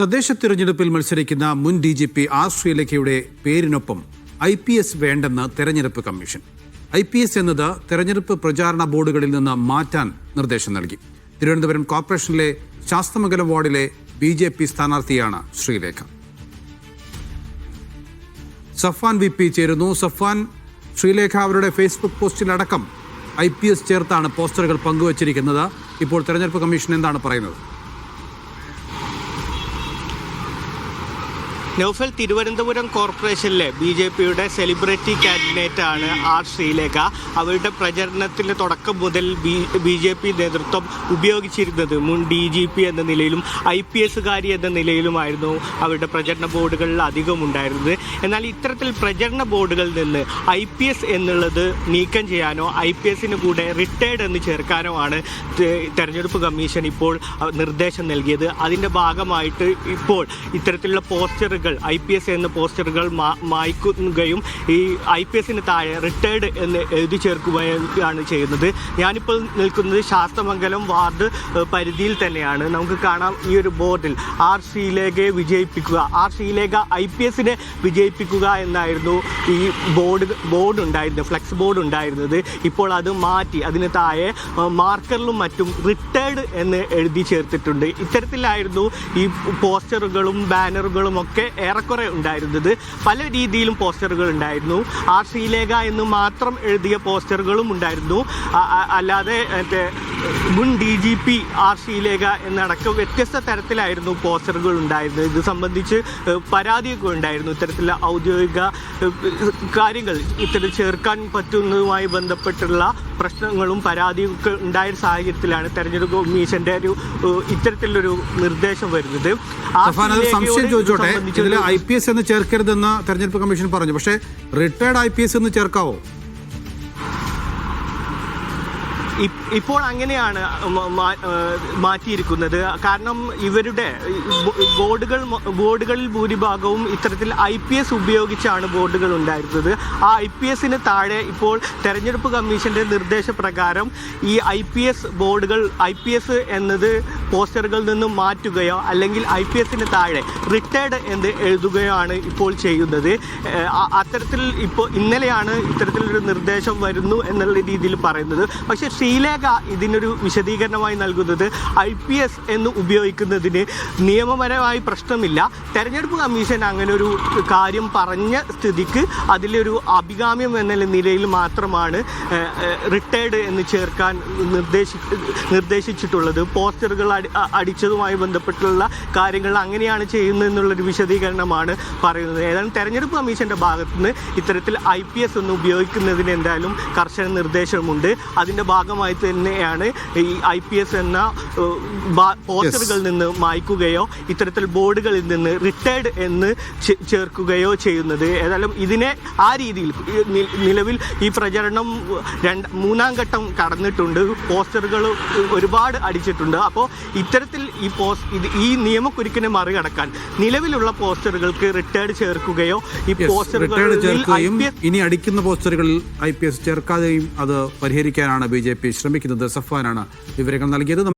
തദ്ദേശ തിരഞ്ഞെടുപ്പിൽ മത്സരിക്കുന്ന മുൻ ഡി ജി പി ആർ ശ്രീലേഖയുടെ പേരിനൊപ്പം ഐ പി എസ് വേണ്ടെന്ന് തെരഞ്ഞെടുപ്പ് കമ്മീഷൻ. ഐ പി എസ് എന്നത് തെരഞ്ഞെടുപ്പ് പ്രചാരണ ബോർഡുകളിൽ നിന്ന് മാറ്റാൻ നിർദ്ദേശം നൽകി. തിരുവനന്തപുരം കോർപ്പറേഷനിലെ ശാസ്തമംഗലം വാർഡിലെ ബി ജെ പി സ്ഥാനാർത്ഥിയാണ് ശ്രീലേഖ. സഫാൻ വി പി ചേരുന്നു. സഫാൻ ശ്രീലേഖ അവരുടെ ഫേസ്ബുക്ക് പോസ്റ്റിലടക്കം ഐ പി എസ് ചേർത്താണ് പോസ്റ്ററുകൾ പങ്കുവച്ചിരിക്കുന്നത്. ഇപ്പോൾ തെരഞ്ഞെടുപ്പ് കമ്മീഷൻ എന്താണ് പറയുന്നത്? നൗഫൽ തിരുവനന്തപുരം കോർപ്പറേഷനിലെ ബി ജെ പിയുടെ സെലിബ്രിറ്റി കാൻഡിഡേറ്റ് ആണ് ആർ ശ്രീലേഖ. അവരുടെ പ്രചരണത്തിന്റെ തുടക്കം മുതൽ ബി ബി ജെ പി നേതൃത്വം ഉപയോഗിച്ചിരുന്നത് മുൻ ഡി ജി പി എന്ന നിലയിലും ഐ പി എസുകാരി എന്ന നിലയിലുമായിരുന്നു അവരുടെ പ്രചരണ ബോർഡുകളിൽ അധികം ഉണ്ടായിരുന്നത്. എന്നാൽ ഇത്തരത്തിൽ പ്രചരണ ബോർഡുകളിൽ നിന്ന് ഐ പി എസ് എന്നുള്ളത് നീക്കം ചെയ്യാനോ ഐ പി എസിന് കൂടെ റിട്ടയർഡ് എന്ന് ചേർക്കാനോ ആണ് തെരഞ്ഞെടുപ്പ് കമ്മീഷൻ ഇപ്പോൾ നിർദ്ദേശം നൽകിയത്. അതിന്റെ ഭാഗമായിട്ട് ഇപ്പോൾ ഇത്തരത്തിലുള്ള പോസ്റ്ററുകൾ ഐ പി എസ് എന്ന പോസ്റ്ററുകൾ മായ്ക്കുകയും ഈ ഐ പി എസിന് താഴെ റിട്ടയർഡ് എന്ന് എഴുതി ചേർക്കുകയാണ് ചെയ്യുന്നത്. ഞാനിപ്പോൾ നിൽക്കുന്നത് ശാസ്തമംഗലം വാർഡ് പരിധിയിൽ തന്നെയാണ്. നമുക്ക് കാണാം ഈ ഒരു ബോർഡിൽ ആർ ശ്രീലേഖയെ വിജയിപ്പിക്കുക ആർ ശ്രീലേഖ ഐ പി എസിനെ വിജയിപ്പിക്കുക എന്നായിരുന്നു ഈ ബോർഡ് ബോർഡ് ഉണ്ടായിരുന്നത് ഫ്ലെക്സ് ബോർഡ് ഉണ്ടായിരുന്നത് ഇപ്പോൾ അത് മാറ്റി അതിന് താഴെ മാർക്കറിലും മറ്റും റിട്ടയർഡ് എന്ന് എഴുതി ചേർത്തിട്ടുണ്ട്. ഇത്തരത്തിലായിരുന്നു ഈ പോസ്റ്ററുകളും ബാനറുകളും ഒക്കെ ഏറെക്കുറെ ഉണ്ടായിരുന്നത്. പല രീതിയിലും പോസ്റ്ററുകൾ ഉണ്ടായിരുന്നു. ആർ ശ്രീലേഖ എന്ന് മാത്രം എഴുതിയ പോസ്റ്ററുകളും ഉണ്ടായിരുന്നു. അല്ലാതെ മറ്റേ മുൻ D G P R Sreelekha എന്നടക്കം വ്യത്യസ്ത തരത്തിലായിരുന്നു പോസ്റ്ററുകൾ ഉണ്ടായിരുന്നത്. ഇത് സംബന്ധിച്ച് പരാതിയൊക്കെ ഉണ്ടായിരുന്നു. ഇത്തരത്തിലുള്ള ഔദ്യോഗിക കാര്യങ്ങൾ ഇത്തരം ചേർക്കാൻ പറ്റുന്നതുമായി ബന്ധപ്പെട്ടുള്ള പ്രശ്നങ്ങളും പരാതിയൊക്കെ ഉണ്ടായ സാഹചര്യത്തിലാണ് തെരഞ്ഞെടുപ്പ് കമ്മീഷന്റെ ഒരു ഇത്തരത്തിലൊരു നിർദ്ദേശം വരുന്നത്. സംശയം ചോദിച്ചോട്ടെ? ഇതിൽ ഐ പി എസ് എന്ന് ചേർക്കരുതെന്ന് തെരഞ്ഞെടുപ്പ് കമ്മീഷൻ പറഞ്ഞു. പക്ഷേ റിട്ടയർഡ് ഐ പി എസ് എന്ന് ചേർക്കാവോ? ഇപ്പോൾ അങ്ങനെയാണ് മാറ്റിയിരിക്കുന്നത്. കാരണം ഇവരുടെ ബോർഡുകൾ ബോർഡുകളിൽ ഭൂരിഭാഗവും ഇത്തരത്തിൽ ഐ പി എസ് ഉപയോഗിച്ചാണ് ബോർഡുകൾ ഉണ്ടായിരുന്നത്. ആ ഐ പി എസിന് താഴെ ഇപ്പോൾ തെരഞ്ഞെടുപ്പ് കമ്മീഷന്റെ നിർദ്ദേശപ്രകാരം ഈ ഐ പി എസ് ബോർഡുകൾ ഐ പി എസ് എന്നത് പോസ്റ്ററുകളിൽ നിന്നും മാറ്റുകയോ അല്ലെങ്കിൽ ഐ പി എസിന് താഴെ റിട്ടയർഡ് എന്ന് എഴുതുകയോ ആണ് ഇപ്പോൾ ചെയ്യുന്നത്. അത്തരത്തിൽ ഇപ്പോൾ ഇന്നലെയാണ് ഇത്തരത്തിലൊരു നിർദ്ദേശം വരുന്നു എന്നുള്ള രീതിയിൽ പറയുന്നത്. പക്ഷേ ശ്രീലേഖ ഇതിനൊരു വിശദീകരണമായി നൽകുന്നത് ഐ പി എസ് എന്ന് ഉപയോഗിക്കുന്നതിന് നിയമപരമായി പ്രശ്നമില്ല. തെരഞ്ഞെടുപ്പ് കമ്മീഷൻ അങ്ങനെ ഒരു കാര്യം പറഞ്ഞ സ്ഥിതിക്ക് അതിലൊരു അഭികാമ്യം എന്ന നിലയിൽ മാത്രമാണ് റിട്ടയർഡ് എന്ന് ചേർക്കാൻ നിർദ്ദേശി നിർദ്ദേശിച്ചിട്ടുള്ളത്. പോസ്റ്ററുകൾ അടിച്ചതുമായി ബന്ധപ്പെട്ടുള്ള കാര്യങ്ങൾ അങ്ങനെയാണ് ചെയ്യുന്നത് എന്നുള്ളൊരു വിശദീകരണമാണ് പറയുന്നത്. ഏതായാലും തെരഞ്ഞെടുപ്പ് കമ്മീഷന്റെ ഭാഗത്ത് നിന്ന് ഇത്തരത്തിൽ ഐ പി എസ് ഒന്ന് ഉപയോഗിക്കുന്നതിന് എന്തായാലും കർശന നിർദ്ദേശമുണ്ട്. അതിന്റെ ഭാഗമായി തന്നെയാണ് ഈ ഐ പി എസ് എന്ന പോസ്റ്ററുകളിൽ നിന്ന് മായ്ക്കുകയോ ഇത്തരത്തിൽ ബോർഡുകളിൽ നിന്ന് റിട്ടയർഡ് എന്ന് ചേർക്കുകയോ ചെയ്യുന്നത്. ഏതായാലും ഇതിനെ ആ രീതിയിൽ നിലവിൽ ഈ പ്രചരണം രണ്ട് മൂന്നാം ഘട്ടം കടന്നിട്ടുണ്ട്. പോസ്റ്ററുകൾ ഒരുപാട് അടിച്ചിട്ടുണ്ട്. അപ്പോൾ ഇത്തരത്തിൽ ഈ പോസ്റ്റ് ഇത് ഈ നിയമക്കുരുക്കിനെ മറികടക്കാൻ നിലവിലുള്ള പോസ്റ്ററുകൾക്ക് റിട്ടയർഡ് ചേർക്കുകയോ ഈ റിട്ടയർഡ് പോസ്റ്ററുകളിൽ ചേർക്കുകയും ഐ പി എസ് ഇനി അടിക്കുന്ന പോസ്റ്ററുകളിൽ ഐ പി എസ് ചേർക്കാതെയും അത് പരിഹരിക്കാനാണ് ബി ജെ പി ശ്രമിക്കുന്നത്. സഫാനാണ് വിവരങ്ങൾ നൽകിയത്.